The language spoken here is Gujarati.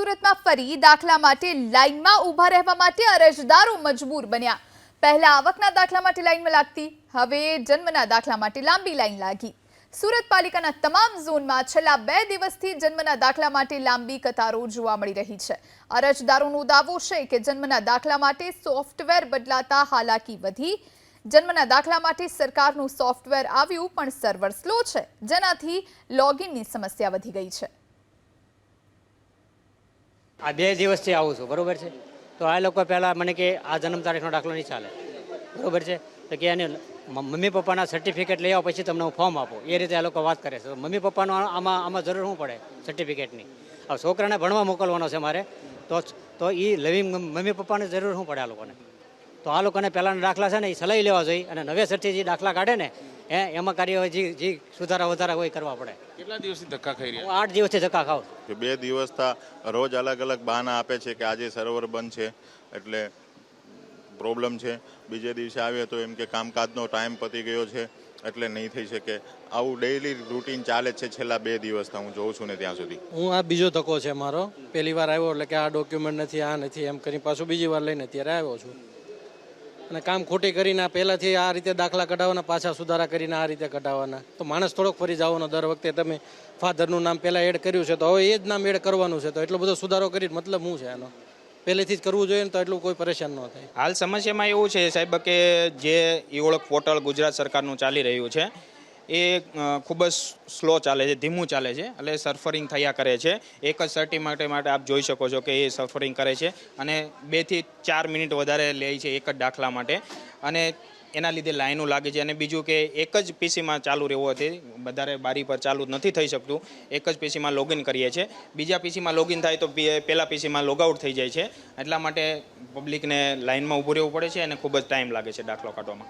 સુરતમાં ફરી દાખલા માટે લાઇનમાં ઊભા રહેવા માટે અરજદારો મજબૂર બન્યા. પહેલા આવકના દાખલા માટે લાઇનમાં લાગતી, હવે જન્મના દાખલા માટે લાંબી લાઇન લાગી. સુરત પાલિકાના તમામ ઝોનમાં છેલ્લા બે દિવસથી જન્મના દાખલા માટે લાંબી કતારો જોવા મળી રહી છે. અરજદારોનો દાવો છે કે જન્મના દાખલા માટે સોફ્ટવેર બદલાતા હાલાકી વધી. જન્મના દાખલા માટે સરકારનું સોફ્ટવેર આવ્યું, પણ સર્વર સ્લો છે. જેનાથી લોગિનની સમસ્યા વધી ગઈ છે. આ બે દિવસથી આવું છું, બરોબર છે? તો આ લોકો પહેલાં મને કે આ જન્મ તારીખનો દાખલો નહીં ચાલે, બરાબર છે? તો કે એને મમ્મી પપ્પાના સર્ટિફિકેટ લઈ આવો, પછી તમને હું ફોર્મ આપો. એ રીતે આ લોકો વાત કરે છે. મમ્મી પપ્પાનો આમાં આમાં જરૂર શું પડે સર્ટિફિકેટની હવે છોકરાને ભણવા મોકલવાનો છે મારે, તો તો એ લવિંગ મમ્મી પપ્પાને જરૂર શું પડે આ લોકોને? તો આ લોકોને પહેલાંના દાખલા છે ને એ સલાહી લેવા જોઈએ અને નવેસરથી જે દાખલા કાઢે ને એ એમાં કાર્યવાહી જે જે સુધારા વધારા હોય કરવા પડે. કેટલા દિવસથી ધક્કા ખાઈ રહ્યા? હું આઠ દિવસથી ધક્કા ખાઉં છું. કે બે દિવસથી રોજ અલગ અલગ બહાના આપે છે કે આજે સર્વર બંધ છે એટલે પ્રોબ્લેમ છે. બીજે દિવસે આવીએ તો એમ કે કામકાજનો ટાઈમ પતી ગયો છે એટલે નહીં થઈ શકે. આવું ડેઈલી રૂટીન ચાલે છે છેલ્લા બે દિવસથી હું જોઉં છું ને ત્યાં સુધી. હું આ બીજો ધક્કો છે મારો. પહેલી વાર આવ્યો એટલે કે આ ડોક્યુમેન્ટ નથી આ નથી એમ કરી પાછું બીજી વાર લઈને અત્યારે આવ્યો છું. અને કામ ખોટી કરીને પહેલાંથી આ રીતે દાખલા કઢાવવાના, પાછા સુધારા કરીને આ રીતે કઢાવવાના. તો માણસ થોડોક ફરી જવાનો દર વખતે તમે ફાધરનું નામ પહેલાં એડ કર્યું છે, તો હવે એ જ નામ એડ કરવાનું છે. તો એટલો બધો સુધારો કરી મતલબ શું છે આનો? પહેલેથી જ કરવું જોઈએ ને તો એટલું કોઈ પરેશાન ન થાય. હાલ સમસ્યામાં એવું છે સાહેબ કે જે ઈ ઓળખ પોર્ટલ ગુજરાત સરકારનું ચાલી રહ્યું છે એ ખૂબ જ સ્લો ચાલે છે, ધીમું ચાલે છે, એટલે સર્ફરિંગ થયા કરે છે. એક જ સર્ટી માટે માટે આપ જોઈ શકો છો કે એ સર્ફરિંગ કરે છે અને બેથી ચાર મિનિટ વધારે લે છે એક જ દાખલા માટે. અને એના લીધે લાઈનો લાગે છે અને બીજું કે એક જ પીસીમાં ચાલુ રહેવું હતી, વધારે બારી પર ચાલુ નથી થઈ શકતું, એક જ પીસીમાં લોગિન કરીએ છીએ. બીજા પીસીમાં લોગિન થાય તો પહેલાં પીસીમાં લોગઆઉટ થઈ જાય છે. એટલા માટે પબ્લિકને લાઇનમાં ઊભું રહેવું પડે છે અને ખૂબ જ ટાઈમ લાગે છે દાખલો કાઢવામાં.